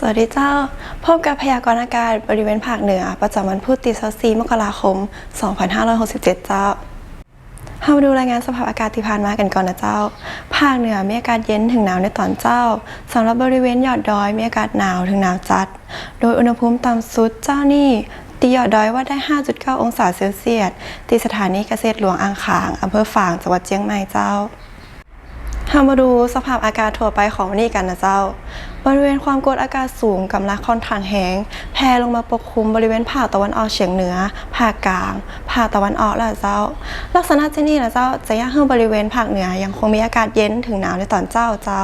สวัสดีเจ้า พบกับพยากรณ์อากาศบริเวณภาคเหนือ ประจำวันพุธที่24มกราคม 2567 เจ้าเฮามาดูรายงานสภาพอากาศที่ผ่านมากันก่อนนะเจ้า ภาคเหนือมีอากาศเย็นถึงหนาวในตอนเจ้าสำหรับบริเวณยอดดอยมีอากาศหนาวถึงหนาวจัด โดยอุณหภูมิต่ำสุดเจ้านี่ตียอดดอยว่าได้ 5.9 องศาเซลเซียสตีสถานีเกษตรหลวงอ่างขางอำเภอฝางจังหวัดเชียงใหม่เจ้า เรามาดูสภาพอากาศทั่วไปของวันนี้กันนะเจ้า บริเวณความกดอากาศสูงกำลังค่อนข้างแห้งแผ่ลงมาปกคลุมบริเวณภาคตะวันออกเฉียงเหนือ ภาคกลางภาคตะวันออกล่ะเจ้า ลักษณะที่นี่นะเจ้าจะยังให้บริเวณภาคเหนือยังคงมีอากาศเย็นถึงหนาวในตอนเจ้าเจ้า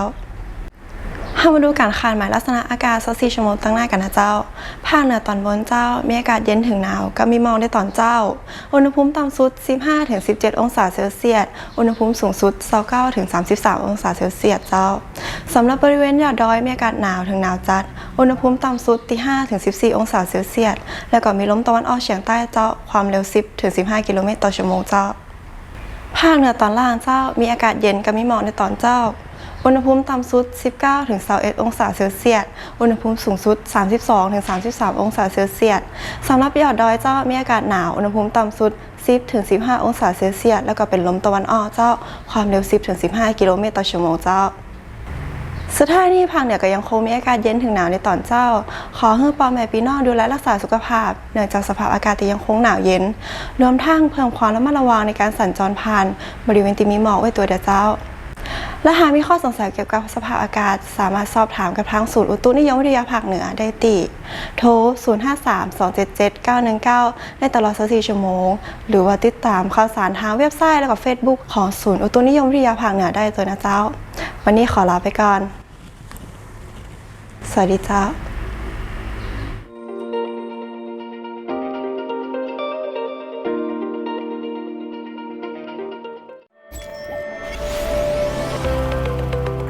ามาดูการคาดหมายลักษณะอากาศ24ชั่วโมงตั้งหน้ากันนะเจ้า ภาคเหนือตอนบนเจ้า มีอากาศเย็นถึงหนาวกับมีหมอกในตอนเจ้า อุณหภูมิต่ำสุด 15-17 องศาเซลเซียส อุณหภูมิสูงสุด 29-33 องศาเซลเซียสเจ้า สำหรับบริเวณยอดดอยมีอากาศหนาวถึงหนาวจัด อุณหภูมิต่ำสุดที่5-14 องศาเซลเซียส แล้วก็มีลมตะวันออกเฉียงใต้เจ้า ความเร็ว 10-15 กิโลเมตรต่อชั่วโมงเจ้า ภาคเหนือตอนล่างเจ้า มีอากาศเย็นกับมีหมอกในตอนเจ้า อุณหภูมิต่ำสุด 19-21 องศาเซลเซียส อุณหภูมิสูงสุด 32-33 องศาเซลเซียสสำหรับยอดดอยเจ้ามีอากาศหนาว อุณหภูมิต่ำสุด 10-15 องศาเซลเซียส แล้วก็เป็นลมตะวันออกเจ้า ความเร็ว 10-15 กิโลเมตรต่อชั่วโมงเจ้าสถานที่ภาคเหนือก็ยังคงมีอากาศเย็นถึงหนาวในตอนเจ้า ขอให้ปอแม่พี่น้องดูแลรักษาสุขภาพ เนื่องจากสภาพอากาศที่ยังคงหนาวเย็น รวมทั้งเพิ่มความระมัดระวังในการสัญจรผ่าน บริเวณที่มีหมอกไว้ตัวเดียเจ้า และหากมีข้อสงสัยเกี่ยวกับสภาพอากาศ สามารถสอบถามกับทางศูนย์อุตุนิยมวิทยาภาคเหนือได้ติโทร 053-277-919 ในตลอด24ชั่วโมง หรือว่าติดตามข่าวสารทางเว็บไซต์และก็เฟซบุ๊กของศูนย์อุตุนิยมวิทยาภาคเหนือได้เลยนะเจ้า วันนี้ขอลาไปก่อน สวัสดีเจ้า